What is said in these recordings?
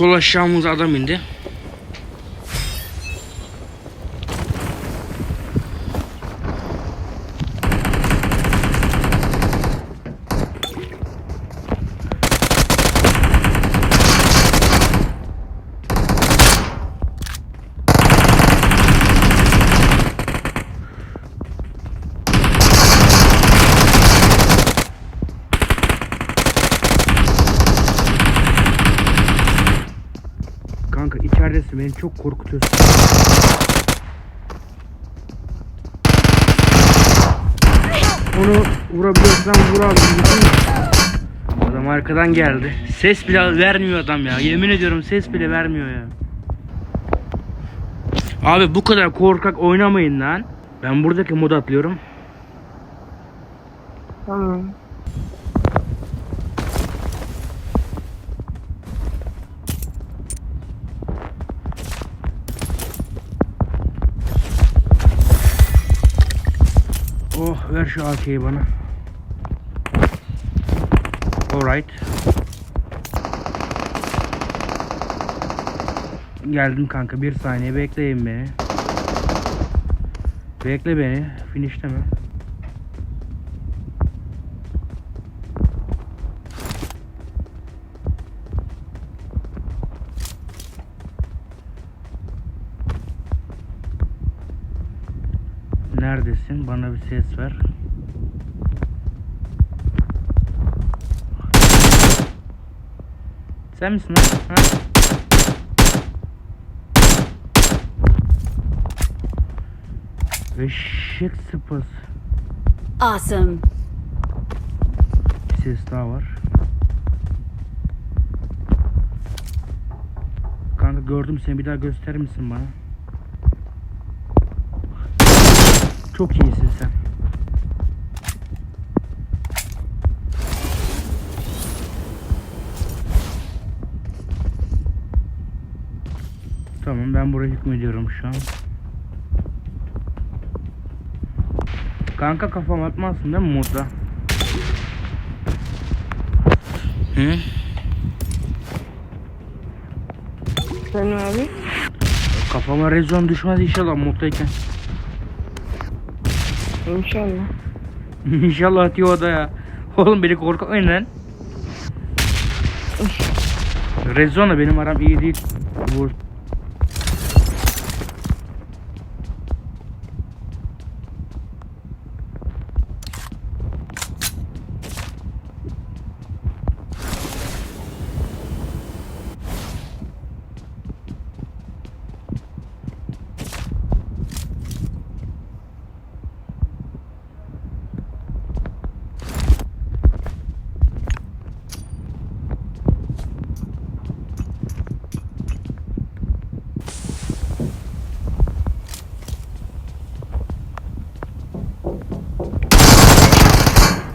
Sol aşağımıza adam indi. Kanka içeridesin beni çok korkutuyorsun. Onu vurabiliyorsan vur abi. Adam arkadan geldi. Ses bile vermiyor adam ya. Yemin ediyorum ses bile vermiyor ya. Abi bu kadar korkak oynamayın lan. Ben buradaki mod atlıyorum. Tamam. Ver şu AK'yi bana. Alright. Geldim kanka bir saniye bekleyin beni. Bekle beni. Finishleme. Neredesin? Bana bir ses ver. Sen misin lan? Ha? Eşek sıpası. Awesome. Bir ses daha var. Kanka gördüm seni bir daha gösterir misin bana? Çok iyisin sen. Tamam ben buraya hükmediyorum şu an. Kanka kafam atmazsın değil mi modda? Hı? Sen abi? Kafama rezon düşmez inşallah moddayken. İnşallah. İnşallah diyor o da ya. Oğlum beni korkutmayın lan. Rezonla benim aram iyi değil. Bu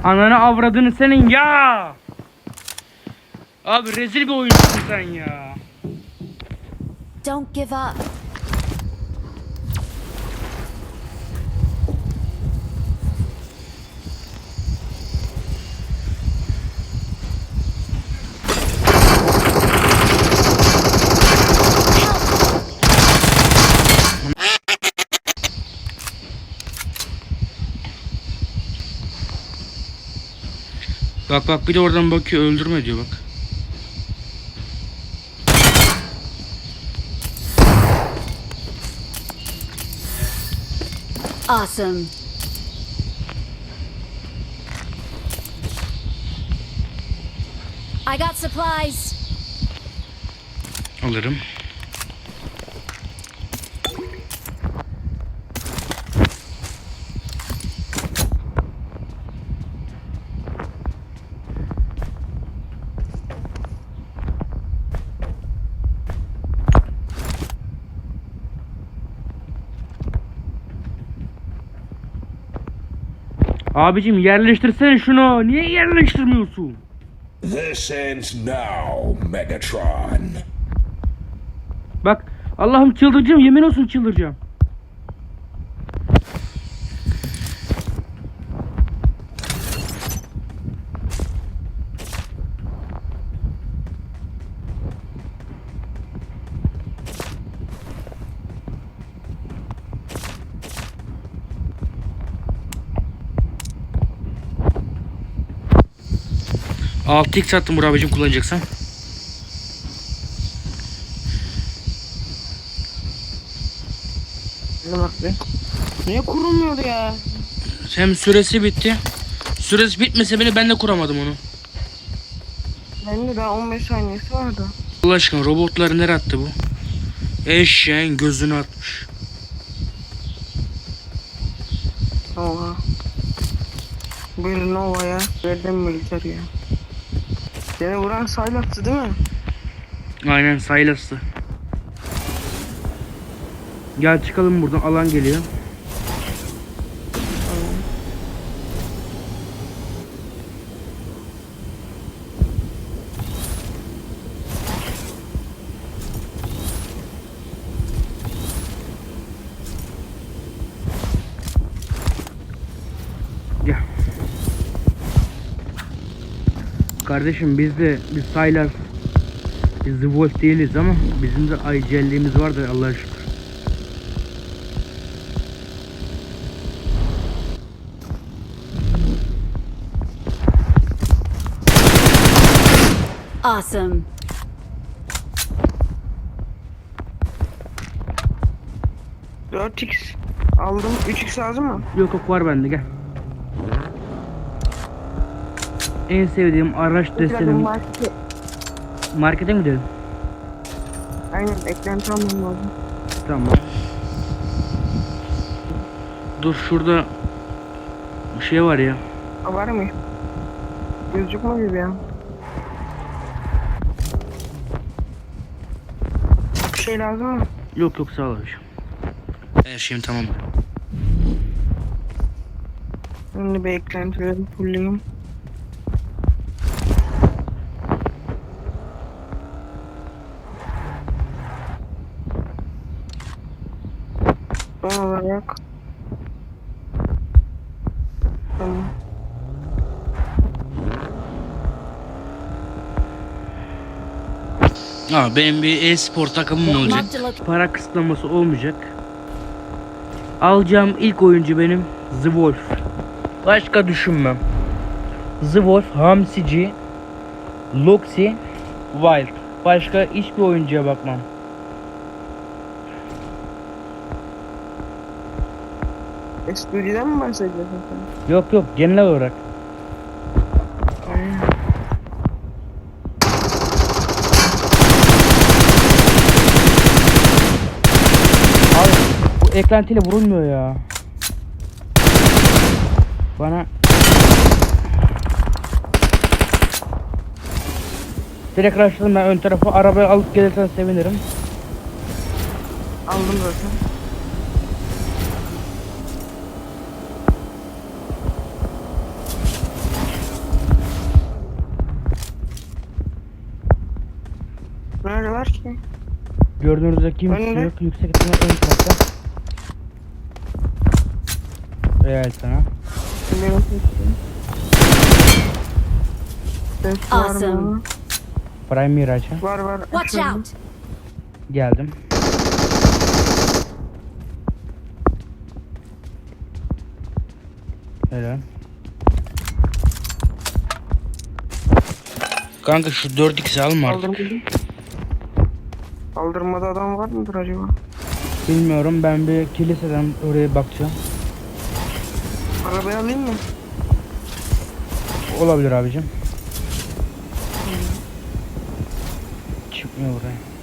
Ananı avradını senin ya. Abi rezil bir oyuncusun sen ya. Don't give up. Bak bak bir de oradan bakıyor öldürme diyor bak. Awesome. I got supplies. Alırım. Abicim yerleştirsene şunu. Niye yerleştirmiyorsun? This ends now, Megatron. Bak Allah'ım çıldıracağım yemin olsun çıldıracağım. 6x attım Burak abicim kullanacaksan. Ne bak be. Niye kurulmuyordu ya? Hem süresi bitti. Süresi bitmese bile ben de kuramadım onu. Bende daha 15 saniyesi vardı. Allah aşkına robotları nereye attı bu? Eşeğin gözünü atmış. Oha. Bir Nova'ya verdim militeri ya. Seni vuran Saylas'tı değil mi? Aynen Silas'tı. Gel çıkalım buradan alan geliyor. Gel. Kardeşim biz de biz Silas biz The Wolf değiliz ama bizim de aycelliğimiz vardır Allah'a şükür. Awesome. Dört x aldım. 3x lazım mı? Yok yok var bende gel. En sevdiğim araç destenim. Markete. Markete mi gidelim? Aynen eklenti almam lazım. Tamam. Dur şurada bir şey var ya. Aa, var mı? Gözükmüyor gibi ya. Bir şey lazım mı? Yok yok sağ ol abiciğim. Her şeyim tamam. Şimdi bir eklentileri fulleyim. Son olarak Tamam. Ha benim bir e-spor takımım olacak. Para kısıtlaması olmayacak. Alacağım ilk oyuncu benim The Wolf. Başka düşünmem. The Wolf, Hamsici, Loxi, Wild. Başka hiçbir oyuncuya bakmam. Estudio'dan mı bahsediyorsun sen? Yok yok genel olarak. Abi bu eklentiyle vurulmuyor ya. Bana Direkt rushladım ben ön tarafa arabayı alıp gelirsen sevinirim. Aldım zaten. Nerede var ki? Gördüğünüzde kimse yok. Yüksek ihtimal ön tarafta. Real sana. Ses var Awesome. mı? Prime Mirage'a. Var var. Watch out. Geldim. Helal. Kanka şu 4x alma artık. Kaldırmadı. Kaldırmada adam var mıdır acaba? Bilmiyorum ben bir kiliseden oraya bakacağım. Arabayı alayım mı? Olabilir abicim. Çıkmıyor buraya.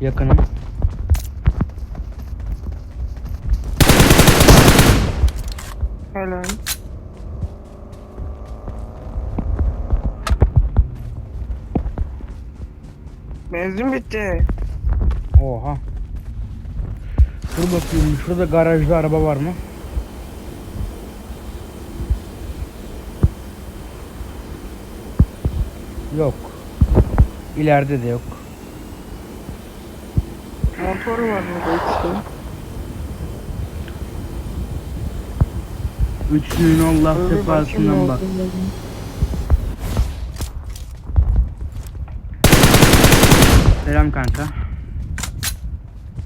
Yakınım. Benzin bitti. Oha. Dur bakayım şurada garajda araba var mı? Yok. İleride de yok. Motor var burada işte. Üçlüğün Allah sefasından bak. Selam kanka.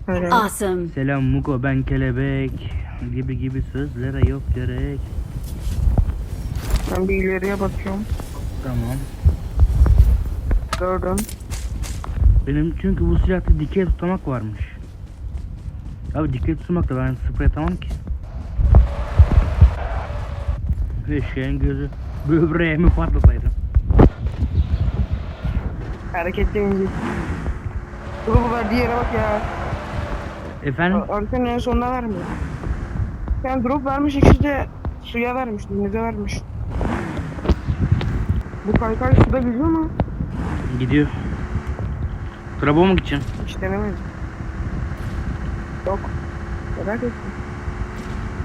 Öyle. Awesome. Selam Muko ben kelebek. Gibi gibi sözlere yok gerek. Ben bir ileriye bakıyorum. Tamam. Gördüm. Benim çünkü bu silahta dikey tutamak varmış. Abi dikey tutmak da ben sprey atamam ki. Eşeğin gözü böbreğimi patlataydım. Hareketli ince. Grubu verdiği yere bak ya. Efendim? Arkanın en sonuna vermiyor. Yani drop vermiş ikisi de suya vermiş, denize vermiş. Bu kaykay suda gidiyor mu? Gidiyor. Trabo mu gideceksin? Hiç denemedim. Yok. Merak ettim.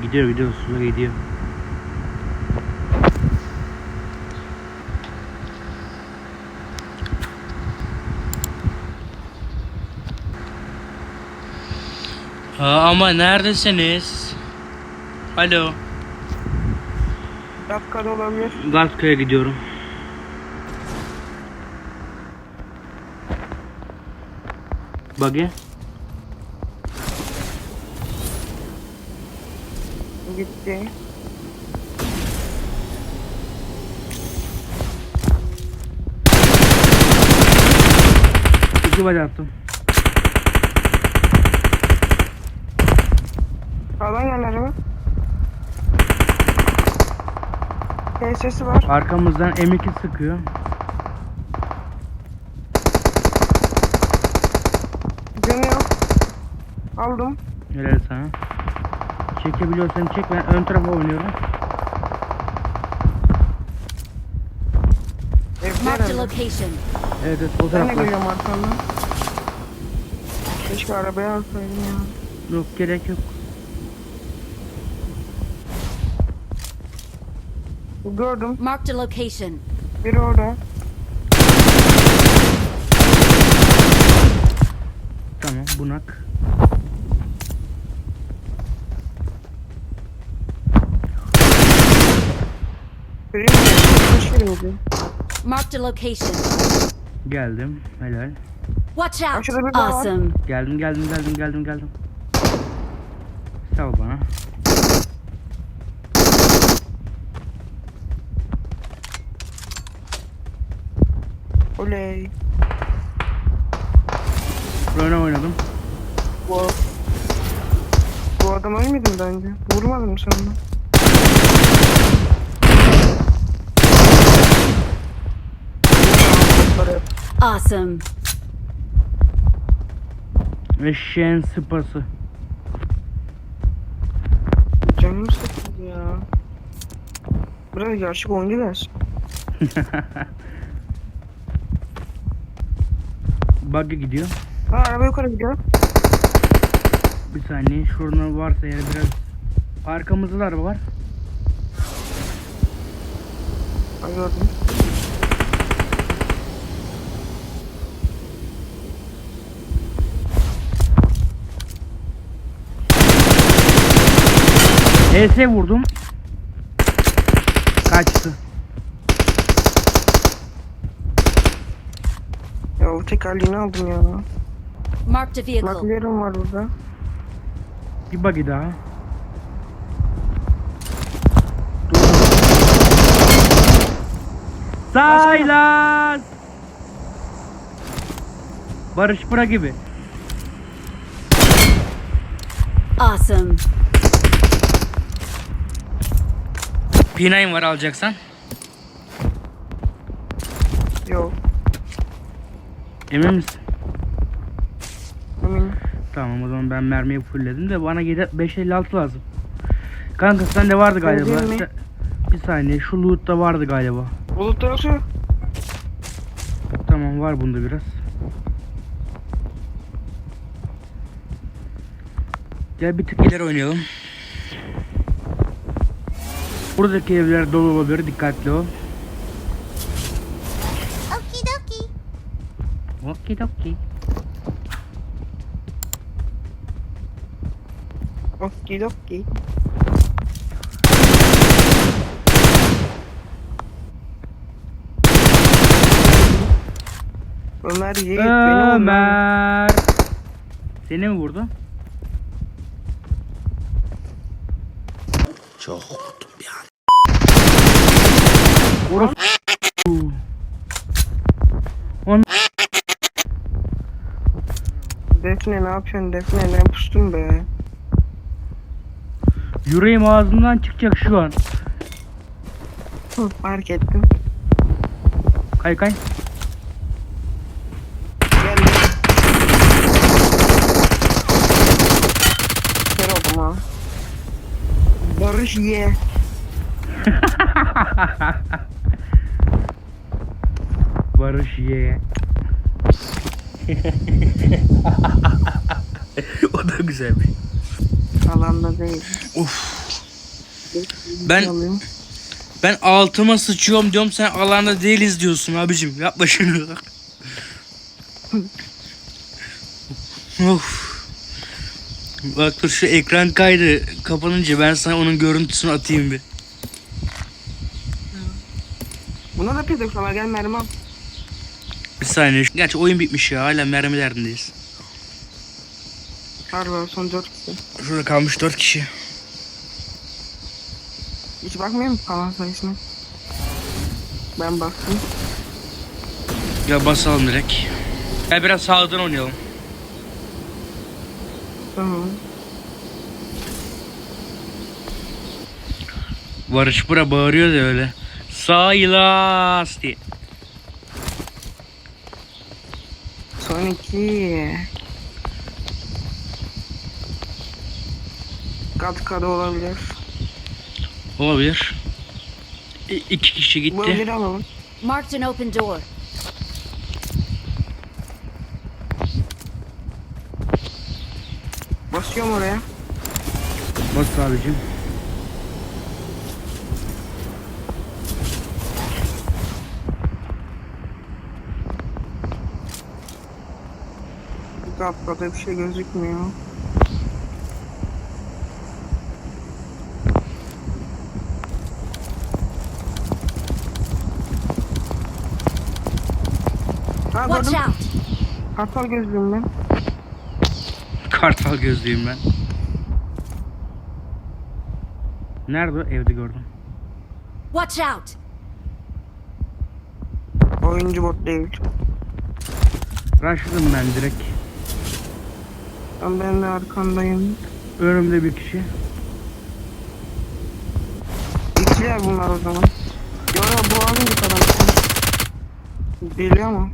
Gidiyor gidiyor suya gidiyor. Ha, ama neredesiniz? Alo. Dakikada olabilir. Gazköy'e gidiyorum. Buggy. Gitti. İki body attım. Sağdan gel araba. sesi var. Arkamızdan M2 sıkıyor. Canı yok. Aldım. Helal sana. Çekebiliyorsan çek ben ön tarafa oynuyorum. A herhalde. location. Evet evet o Ben de tarafta. geliyorum arkamdan. Keşke arabaya alsaydım ya. Yok gerek yok. Gördüm. Marked a location. Biri orada. Tamam bunak. Biri mi? Marked a location. Geldim. Helal. Watch out. Awesome. Geldim geldim geldim geldim geldim. Sal bana. Oley. Öne oynadım. Bu, bu adam ölmedi mi bence? Sen onu? Awesome. Eşeğin sıpası. Canım sıkıldı ya. Biraz gerçek oyuncu gelsin. Buggy gidiyor. Ha araba yukarı gidiyor. Bir saniye şuradan varsa eğer biraz arkamızda da araba var. Ha gördüm. ES vurdum. Kaçtı. Ya o tekerleğini aldım ya. Marked a vehicle. McLaren var burada. Bir buggy daha. Saylas. Barış Pıra gibi. Awesome. P9 var alacaksan. Yok. Emin misin? Eminim. Tamam o zaman ben mermiyi fullledim de bana 7 556 lazım. Kanka sende vardı galiba. Sen- Bir saniye şu loot'ta vardı galiba. Bulutta yoksa Tamam var bunda biraz. Gel bir tık ileri oynayalım. Buradaki evler dolu olabilir dikkatli ol. Okidoki. Okidoki. Ömer Yiğit beni vurdu. Ömer. Seni mi vurdu? Çok korktum bir an. Orası. On Defne ne yapıyorsun Defne ben pustum be. yüreğim ağzımdan çıkacak şu an. Hı, fark ettim. Kay kay. Geldim. Kör oldum ha. Barış ye. Barış ye. o da güzel bir. Alanda değil. Ben Alayım. ben altıma sıçıyorum diyorum sen alanda değiliz diyorsun abicim. Yapma şunu. of. Bak dur şu ekran kaydı kapanınca ben sana onun görüntüsünü atayım bir. Buna da pizza var gel mermi al. Bir saniye. Gerçi oyun bitmiş ya. Hala mermi derdindeyiz. Harbi son 4 kişi. Şurada kalmış 4 kişi. Hiç bakmıyor musun kalan sayısına? Ben baktım. Ya basalım direkt. Gel biraz sağdan oynayalım. Tamam. Barış bura bağırıyor da öyle. Saylas diye. Son 2. Kat kadı olabilir. Olabilir. İ- iki kişi Bu gitti. evleri alalım. Marked an open door. Basıyorum oraya. Bas abicim. Kat kadı bir şey gözükmüyor. Ha Watch gördüm. out! Kartal gözlüğüm ben. Kartal gözlüyüm ben. Nerede? Evde gördüm. Watch out! Oyuncu bot değil. Rushladım ben direkt. Ben, de arkandayım. Önümde bir kişi. İkiler bunlar o zaman. Yo yo bu alın bir kadar. Geliyor mu?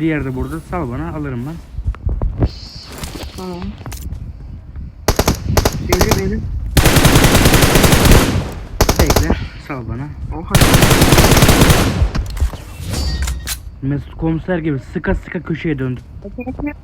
Diğer de burada. Sal bana alırım ben. Tamam. Geliyor geliyor. Bekle. Sal bana. Oha. Mesut komiser gibi sıka sıka köşeye bekle.